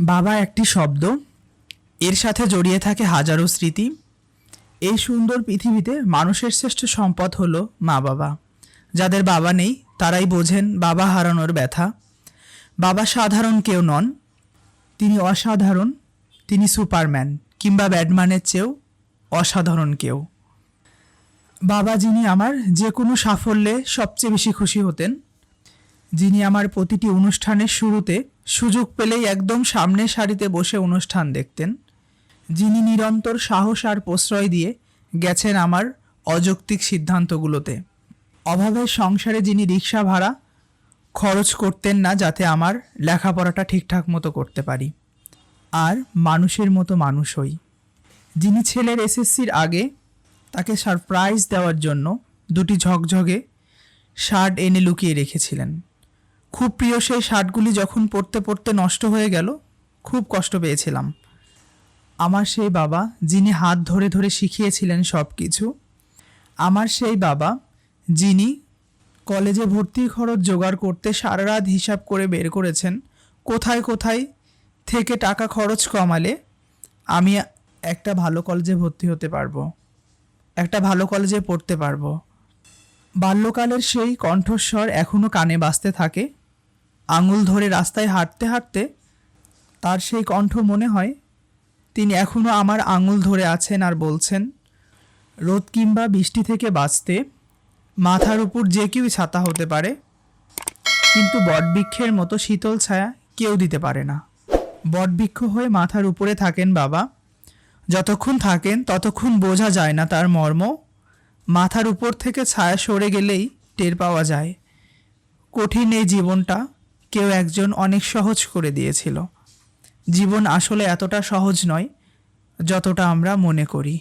বাবা একটি শব্দ। এর সাথে জড়িয়ে থাকে হাজারো স্মৃতি। এই সুন্দর পৃথিবীতে মানুষের শ্রেষ্ঠ সম্পদ হলো মা বাবা। যাদের বাবা নেই, তারাই বোঝেন বাবা হারানোর ব্যথা। বাবা সাধারণ কেউ নন। তিনি অসাধারণ, তিনি সুপারম্যান কিংবা ব্যাটম্যানের চেয়েও অসাধারণ কেউ। বাবা যিনি আমার যে কোনো সাফল্যে সবচেয়ে বেশি খুশি হতেন। যিনি আমার প্রতিটি অনুষ্ঠানের শুরুতে সুযোগ পেলেই একদম সামনের সারিতে বসে অনুষ্ঠান দেখতেন। যিনি নিরন্তর সাহস আর প্রশ্রয় দিয়ে গেছেন আমার অযৌক্তিক সিদ্ধান্তগুলোতে। অভাবের সংসারে যিনি রিক্সা ভাড়া খরচ করতেন না যাতে আমার লেখাপড়াটা ঠিকঠাক মতো করতে পারি। আর মানুষের মতো মানুষ হই। যিনি ছেলের এসএসসির আগে তাকে সারপ্রাইজ দেওয়ার জন্য দুটি ঝকঝকে শার্ট এনে লুকিয়ে রেখেছিলেন। খুব প্রিয় সেই শার্টগুলি যখন পরতে পড়তে নষ্ট হয়ে গেল, খুব কষ্ট পেয়েছিলাম। আমার সেই বাবা, যিনি হাত ধরে ধরে শিখিয়েছিলেন সব কিছু আমার সেই বাবা, যিনি কলেজে ভর্তির খরচ জোগাড় করতে সারা রাত হিসাব করে বের করেছেন, কোথায় কোথায় থেকে টাকা খরচ কমালে আমি একটা ভালো কলেজে ভর্তি হতে পারব, একটা ভালো কলেজে পড়তে পারব। বাল্যকালের সেই কণ্ঠস্বর এখনও কানে বাজতে থাকে। আঙুল ধরে রাস্তায় হাঁটতে হাঁটতে তার সেই কণ্ঠ মনে হয়, তিনি এখনও আমার আঙুল ধরে আছেন আর বলছেন, রোদ কিংবা বৃষ্টি থেকে বাঁচতে, মাথার উপর যে কেউই ছাতা হতে পারে, কিন্তু বটবৃক্ষের মতো শীতল ছায়া কেউ দিতে পারে না। বটবৃক্ষ হয়ে মাথার উপরে থাকেন বাবা। যতক্ষণ থাকেন, ততক্ষণ বোঝা যায় না তার মর্ম। মাথার উপর থেকে ছায়া সরে গেলেই টের পাওয়া যায়। কঠিন এই জীবনটা কেউ একজন অনেক সহজ করে দিয়েছিল। জীবন আসলে এতটা সহজ নয়, যতটা আমরা মনে করি।